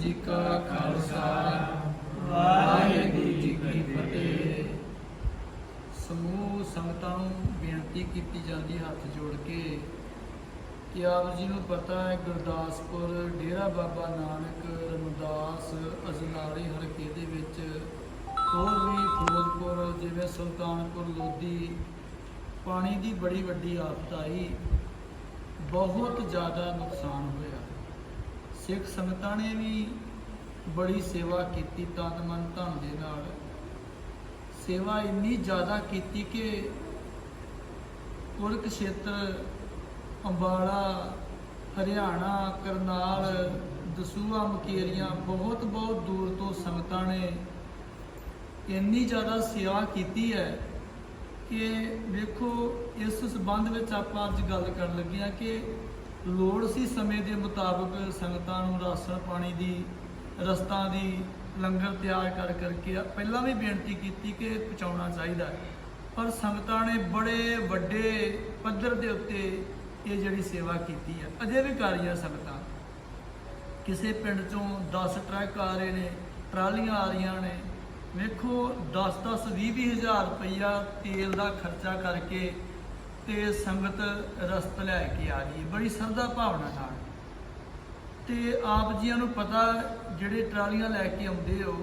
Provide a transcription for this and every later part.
ਜੀ ਕਾ ਖਾਲਸਾ, ਵਾਹਿਗੁਰੂ ਜੀ ਕੀ ਫਤਿਹ। ਸਮੂਹ ਸੰਗਤਾਂ ਨੂੰ ਬੇਨਤੀ ਕੀਤੀ ਜਾਂਦੀ ਹੱਥ ਜੋੜ ਕੇ ਕਿ ਆਪ ਜੀ ਨੂੰ ਪਤਾ ਹੈ ਗੁਰਦਾਸਪੁਰ ਡੇਰਾ ਬਾਬਾ ਨਾਨਕ ਰਮਦਾਸ ਅਜਨਾਲੀ ਹਲਕੇ ਦੇ ਵਿੱਚ ਹੋਰ ਵੀ ਫਿਰੋਜ਼ਪੁਰ, ਜਿਵੇਂ ਸੁਲਤਾਨਪੁਰ, ਲੋਧੀ ਪਾਣੀ ਦੀ ਬੜੀ ਵੱਡੀ ਆਫਤ ਆਈ, ਬਹੁਤ ਜ਼ਿਆਦਾ ਨੁਕਸਾਨ ਹੋਇਆ। ਸਿੱਖ ਸੰਗਤਾਂ ਨੇ ਵੀ ਬੜੀ ਸੇਵਾ ਕੀਤੀ ਤਨ ਮਨ ਧਨ ਦੇ ਨਾਲ। ਸੇਵਾ ਇੰਨੀ ਜ਼ਿਆਦਾ ਕੀਤੀ ਕਿ ਕੁਰਕਸ਼ੇਤਰ ਅੰਬਾਲਾ, ਹਰਿਆਣਾ, ਕਰਨਾਲ ਦਸੂਆ ਮਕੇਰੀਆਂ ਬਹੁਤ ਬਹੁਤ ਦੂਰ ਤੋਂ ਸੰਗਤਾਂ ਨੇ ਇੰਨੀ ਜ਼ਿਆਦਾ ਸੇਵਾ ਕੀਤੀ ਹੈ ਕਿ ਵੇਖੋ ਇਸ ਸਬੰਧ ਵਿੱਚ ਆਪਾਂ ਅੱਜ ਗੱਲ ਕਰਨ ਲੱਗੇ ਹਾਂ ਕਿ ਲੋੜ ਸੀ ਸਮੇਂ ਦੇ ਮੁਤਾਬਕ ਸੰਗਤਾਂ ਨੂੰ ਰਾਸ਼ਨ ਪਾਣੀ ਦੀ, ਰਸਤਾ ਦੀ ਲੰਗਰ ਤਿਆਰ ਕਰ ਕਰਕੇ ਪਹਿਲਾਂ ਵੀ ਬੇਨਤੀ ਕੀਤੀ ਕਿ ਪਹੁੰਚਾਉਣਾ ਚਾਹੀਦਾ ਪਰ ਸੰਗਤਾਂ ਨੇ ਬੜੇ ਵੱਡੇ ਪੱਧਰ ਦੇ ਉੱਤੇ ਇਹ ਜਿਹੜੀ ਸੇਵਾ ਕੀਤੀ ਹੈ। ਅਜੇ ਵੀ ਕਰ ਰਹੀਆਂ ਸੰਗਤਾਂ। ਕਿਸੇ ਪਿੰਡ ਚੋਂ 10 ਟਰੱਕ ਆ ਰਹੇ ਨੇ, ਟਰਾਲੀਆਂ ਆ ਰਹੀਆਂ ਨੇ। ਵੇਖੋ 10 10 20 20 ਹਜ਼ਾਰ ਰੁਪਈਆ ਤੇਲ ਦਾ ਖਰਚਾ ਕਰਕੇ ਤੇ ਸੰਗਤ ਰਸਤ ਲੈ ਕੇ ਆ ਰਹੀ ਹੈ ਬੜੀ ਸਰਦਾ ਭਾਵਨਾ ਨਾਲ। ਤੇ ਆਪ ਜੀਆਂ ਨੂੰ ਪਤਾ ਜਿਹੜੇ ਟਰਾਲੀਆਂ ਲੈ ਕੇ ਆਉਂਦੇ ਹੋ,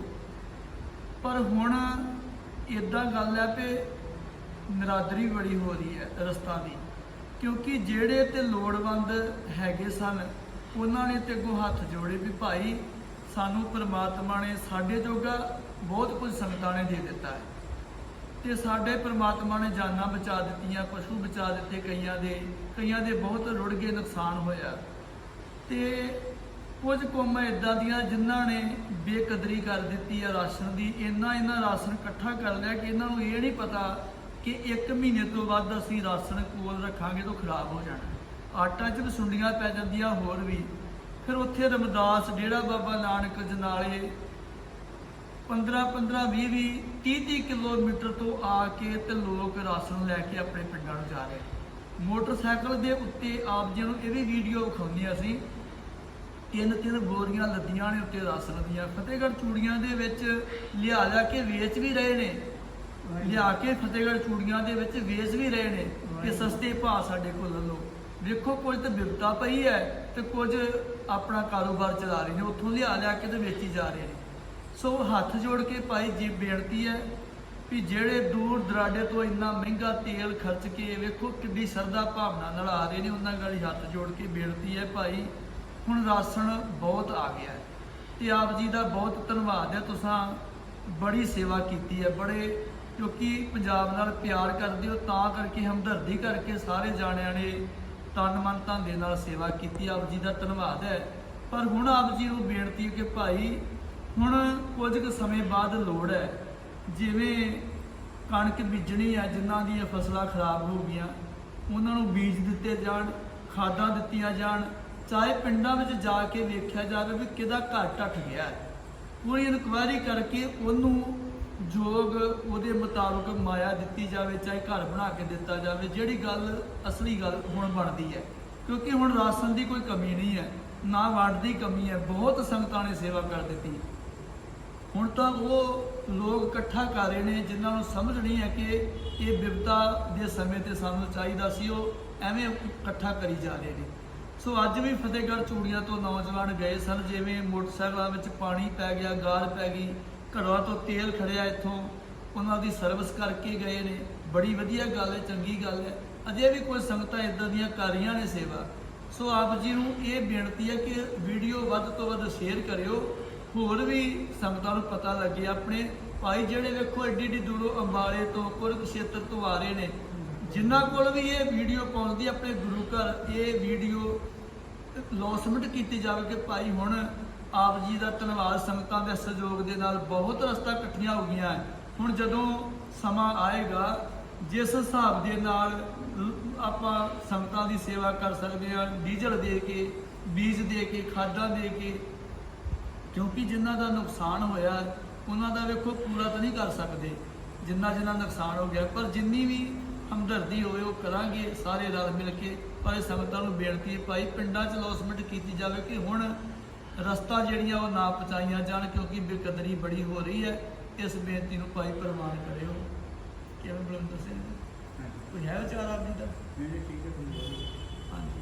ਪਰ ਹੁਣ ਇਦਾਂ ਗੱਲ ਹੈ ਕਿ ਨਰਾਦਰੀ ਬੜੀ ਹੋ ਰਹੀ ਹੈ ਰਸਤਾ ਦੀ, ਕਿਉਂਕਿ ਜਿਹੜੇ ਤੇ ਲੋੜਵੰਦ ਹੈਗੇ ਸਨ, ਉਹਨਾਂ ਨੇ ਤੇ ਅੱਗੋਂ ਹੱਥ ਜੋੜੇ ਵੀ ਭਾਈ ਸਾਨੂੰ ਪ੍ਰਮਾਤਮਾ ਨੇ ਸਾਡੇ ਜੋਗਾ ਬਹੁਤ ਕੁਝ ਸੰਗਤਾਂ ਨੇ ਦੇ ਦਿੱਤਾ ਹੈ। ਤੇ ਸਾਡੇ ਪ੍ਰਮਾਤਮਾ ਨੇ ਜਾਨਾਂ ਬਚਾ ਦਿੱਤੀਆਂ, ਪਸ਼ੂ ਬਚਾ ਦਿੱਤੇ ਕਈਆਂ ਦੇ ਕਈਆਂ ਦੇ ਬਹੁਤ ਰੁੜ ਗਏ, ਨੁਕਸਾਨ ਹੋਇਆ। ਤੇ ਕੁਝ ਕੌਮਾਂ ਇਦਾਂ ਦੀਆਂ ਜਿਨ੍ਹਾਂ ਨੇ ਬੇਕਦਰੀ ਕਰ ਦਿੱਤੀ ਆ ਰਾਸ਼ਨ ਦੀ, ਇੰਨਾ ਇਹਨਾਂ ਰਾਸ਼ਨ ਇਕੱਠਾ ਕਰ ਲਿਆ ਕਿ ਇਹਨਾਂ ਨੂੰ ਇਹ ਨਹੀਂ ਪਤਾ ਕਿ ਇੱਕ ਮਹੀਨੇ ਤੋਂ ਵੱਧ ਅਸੀਂ ਰਾਸ਼ਨ ਕੋਲ ਰੱਖਾਂਗੇ ਤਾਂ ਖਰਾਬ ਹੋ ਜਾਣਾ। ਆਟਾ ਚ ਵੀ ਸੁੰਡੀਆਂ ਪੈ ਜਾਂਦੀਆਂ, ਹੋਰ ਵੀ। ਫਿਰ ਉੱਥੇ ਰਮਦਾਸ, ਡੇਰਾ ਬਾਬਾ ਨਾਨਕ ਜਨਾਲੇ 15 15 20 20 30 30 ਕਿਲੋਮੀਟਰ ਤੋਂ ਆ ਕੇ ਤੇ ਲੋਕ ਰਾਸ਼ਨ ਲੈ ਕੇ ਆਪਣੇ ਪਿੰਡਾਂ ਨੂੰ ਜਾ ਰਹੇ। ਮੋਟਰਸਾਈਕਲ ਦੇ ਉੱਤੇ ਆਪ ਜੀ ਨੂੰ ਇਹ ਵੀ ਵੀਡੀਓ ਵਿਖਾਉਂਦੀਆਂ ਅਸੀਂ। ਤਿੰਨ ਤਿੰਨ ਬੋਰੀਆਂ ਲੱਦੀਆਂ ਨੇ ਉੱਤੇ ਰਾਸ਼ਨ ਦੀਆਂ। ਫਤਿਹਗੜ੍ਹ ਚੂੜੀਆਂ ਦੇ ਵਿੱਚ ਲਿਆ ਲਿਆ ਕੇ ਵੇਚ ਵੀ ਰਹੇ ਨੇ। ਲਿਆ ਕੇ ਫਤਿਹਗੜ੍ਹ ਚੂੜੀਆਂ ਦੇ ਵਿੱਚ ਵੇਚ ਵੀ ਰਹੇ ਨੇ ਕਿ ਸਸਤੇ ਭਾਅ ਸਾਡੇ ਕੋਲ ਲੈ ਲਓ। ਵੇਖੋ, ਕੁਝ ਤਾਂ ਬਿਪਤਾ ਪਈ ਹੈ ਤੇ ਕੁਝ ਆਪਣਾ ਕਾਰੋਬਾਰ ਚਲਾ ਰਹੇ ਨੇ। ਉੱਥੋਂ ਲਿਆ ਲਿਆ ਕੇ ਤੇ ਵੇਚੀ ਜਾ ਰਹੇ ਨੇ। ਸੋ ਹੱਥ ਜੋੜ ਕੇ ਭਾਈ ਜੀ, ਬੇਨਤੀ ਹੈ ਵੀ ਜਿਹੜੇ ਦੂਰ ਦਰਾਡੇ ਤੋਂ ਇੰਨਾ ਮਹਿੰਗਾ ਤੇਲ ਖਰਚ ਕੇ ਵੇਖੋ ਕਿੱਡੀ ਸਰਦਾ ਭਾਵਨਾ ਨਾਲ ਆ ਰਹੇ ਨੇ, ਉਹਨਾਂ ਗਾਲੀ ਹੱਥ ਜੋੜ ਕੇ ਬੇਨਤੀ ਹੈ ਭਾਈ, ਹੁਣ ਰਾਸ਼ਨ ਬਹੁਤ ਆ ਗਿਆ ਹੈ ਤੇ ਆਪ ਜੀ ਦਾ ਬਹੁਤ ਧੰਨਵਾਦ ਹੈ, ਤੁਸੀਂ ਬੜੀ ਸੇਵਾ ਕੀਤੀ ਹੈ, ਬੜੇ ਕਿਉਂਕਿ ਪੰਜਾਬ ਨਾਲ ਪਿਆਰ ਕਰਦੇ ਹੋ, ਤਾਂ ਕਰਕੇ ਹਮਦਰਦੀ ਕਰਕੇ ਸਾਰੇ ਜਾਣਿਆਂ ਨੇ ਤਨ ਮਨ ਧਨ ਦੇ ਨਾਲ ਸੇਵਾ ਕੀਤੀ, ਆਪ ਜੀ ਦਾ ਧੰਨਵਾਦ ਹੈ। ਪਰ ਹੁਣ ਆਪ ਜੀ ਨੂੰ ਬੇਨਤੀ ਹੈ ਕਿ ਭਾਈ ਹੁਣ ਕੁਝ ਕੁ ਸਮੇਂ ਬਾਅਦ ਲੋੜ ਹੈ, ਜਿਵੇਂ ਕਣਕ ਬੀਜਣੀ ਹੈ, ਜਿਨ੍ਹਾਂ ਦੀਆਂ ਫਸਲਾਂ ਖਰਾਬ ਹੋ ਗਈਆਂ, ਉਹਨਾਂ ਨੂੰ ਬੀਜ ਦਿੱਤੇ ਜਾਣ, ਖਾਦਾਂ ਦਿੱਤੀਆਂ ਜਾਣ, ਚਾਹੇ ਪਿੰਡਾਂ ਵਿੱਚ ਜਾ ਕੇ ਵੇਖਿਆ ਜਾਵੇ ਵੀ ਕਿਹਦਾ ਘਰ ਟੱਟ ਗਿਆ ਹੈ। ਪੂਰੀ ਇਨਕੁਆਇਰੀ ਕਰਕੇ ਉਹਨੂੰ ਜੋਗ ਉਹਦੇ ਮੁਤਾਬਕ ਮਾਇਆ ਦਿੱਤੀ ਜਾਵੇ, ਚਾਹੇ ਘਰ ਬਣਾ ਕੇ ਦਿੱਤਾ ਜਾਵੇ, ਜਿਹੜੀ ਗੱਲ, ਅਸਲੀ ਗੱਲ ਹੁਣ ਬਣਦੀ ਹੈ। ਕਿਉਂਕਿ ਹੁਣ ਰਾਸ਼ਨ ਦੀ ਕੋਈ ਕਮੀ ਨਹੀਂ ਹੈ, ਨਾ ਵੰਡ ਦੀ ਕਮੀ ਹੈ, ਬਹੁਤ ਸੰਗਤਾਂ ਨੇ ਸੇਵਾ ਕਰ ਦਿੱਤੀ। ਹੁਣ ਤਾਂ ਉਹ ਲੋਕ ਇਕੱਠਾ ਕਰ ਰਹੇ ਨੇ, ਜਿਨ੍ਹਾਂ ਨੂੰ ਸਮਝ ਨਹੀਂ ਹੈ ਕਿ ਇਹ ਬਿਪਤਾ ਦੇ ਸਮੇਂ ਤੇ ਸਾਨੂੰ ਚਾਹੀਦਾ ਸੀ, ਉਹ ਐਵੇਂ ਇਕੱਠਾ ਕਰੀ ਜਾ ਰਹੇ ਨੇ। ਸੋ ਅੱਜ ਵੀ ਫਤਿਹਗੜ੍ਹ ਚੂੜੀਆਂ ਤੋਂ ਨੌਜਵਾਨ ਗਏ ਸਨ, ਜਿਵੇਂ ਮੋਟਰਸਾਈਕਲਾਂ ਵਿੱਚ ਪਾਣੀ ਪੈ ਗਿਆ ਗਾਰ ਪੈ ਗਈ ਘੜਵਾ ਤੋਂ ਤੇਲ ਖੜਿਆ ਇੱਥੋਂ। ਉਹਨਾਂ ਦੀ ਸਰਵਿਸ ਕਰਕੇ ਗਏ ਨੇ। ਬੜੀ ਵਧੀਆ ਗੱਲ ਹੈ, ਚੰਗੀ ਗੱਲ ਹੈ। ਅਜੇ ਵੀ ਕੋਈ ਸੰਗਤਾਂ ਇਦਾਂ ਦੀਆਂ ਕਰ ਰਹੀਆਂ ਨੇ ਸੇਵਾ। ਸੋ ਆਪ ਜੀ ਨੂੰ ਇਹ ਬੇਨਤੀ ਹੈ ਕਿ ਵੀਡੀਓ ਵੱਧ ਤੋਂ ਵੱਧ ਸ਼ੇਅਰ ਕਰਿਓ। ਹੋਰ ਵੀ ਸੰਗਤਾਂ ਨੂੰ ਪਤਾ ਲੱਗੇ, ਆਪਣੇ ਭਾਈ ਜਿਹੜੇ ਵੇਖੋ ਏਡੀ ਐਡੀ ਦੂਰੋਂ ਅੰਬਾਲੇ ਤੋਂ ਕੁਰਕਸ਼ੇਤਰ ਤੋਂ ਆ ਰਹੇ ਨੇ। ਜਿਨ੍ਹਾਂ ਕੋਲ ਵੀ ਇਹ ਵੀਡੀਓ ਪਹੁੰਚਦੀ ਆਪਣੇ ਗੁਰੂ ਘਰ ਇਹ ਵੀਡੀਓ ਲੌਸਮੈਂਟ ਕੀਤੀ ਜਾਵੇ ਕਿ ਭਾਈ ਹੁਣ ਆਪ ਜੀ ਦਾ ਧੰਨਵਾਦ ਸੰਗਤਾਂ ਦੇ ਸਹਿਯੋਗ ਦੇ ਨਾਲ ਬਹੁਤ ਰਸਤਾ ਇਕੱਠੀਆਂ ਹੋ ਗਈਆਂ ਹੁਣ ਜਦੋਂ ਸਮਾਂ ਆਏਗਾ, ਜਿਸ ਹਿਸਾਬ ਦੇ ਨਾਲ ਆਪਾਂ ਸੰਗਤਾਂ ਦੀ ਸੇਵਾ ਕਰ ਸਕਦੇ ਹਾਂ, ਡੀਜ਼ਲ ਦੇ ਕੇ, ਬੀਜ ਦੇ ਕੇ, ਖਾਦਾਂ ਦੇ ਕੇ ਕਿਉਂਕਿ ਜਿਨ੍ਹਾਂ ਦਾ ਨੁਕਸਾਨ ਹੋਇਆ ਉਹਨਾਂ ਦਾ ਵੇਖੋ ਪੂਰਾ ਤਾਂ ਨਹੀਂ ਕਰ ਸਕਦੇ। ਜਿੰਨਾ ਜਿੰਨਾ ਨੁਕਸਾਨ ਹੋ ਗਿਆ ਪਰ ਜਿੰਨੀ ਵੀ ਹਮਦਰਦੀ ਹੋਵੇ ਉਹ ਕਰਾਂਗੇ ਸਾਰੇ ਰਲ ਮਿਲ ਕੇ। ਪਰ ਇਹ ਸੰਗਤਾਂ ਨੂੰ ਬੇਨਤੀ ਹੈ ਭਾਈ ਪਿੰਡਾਂ 'ਚ ਲੌਸਮੈਂਟ ਕੀਤੀ ਜਾਵੇ ਕਿ ਹੁਣ ਰਸਤਾ ਜਿਹੜੀਆਂ ਉਹ ਨਾ ਪਹੁੰਚਾਈਆਂ ਜਾਣ ਕਿਉਂਕਿ ਬੇਕਦਰੀ ਬੜੀ ਹੋ ਰਹੀ ਹੈ। ਇਸ ਬੇਨਤੀ ਨੂੰ ਭਾਈ ਪ੍ਰਵਾਨ ਕਰਿਓ। ਕਿਵੇਂ ਬਲੰਦਰ ਸਿੰਘ? ਕੋਈ ਹੈ ਵਿਚਾਰ ਆਪ ਜੀ ਦਾ? ਹਾਂਜੀ।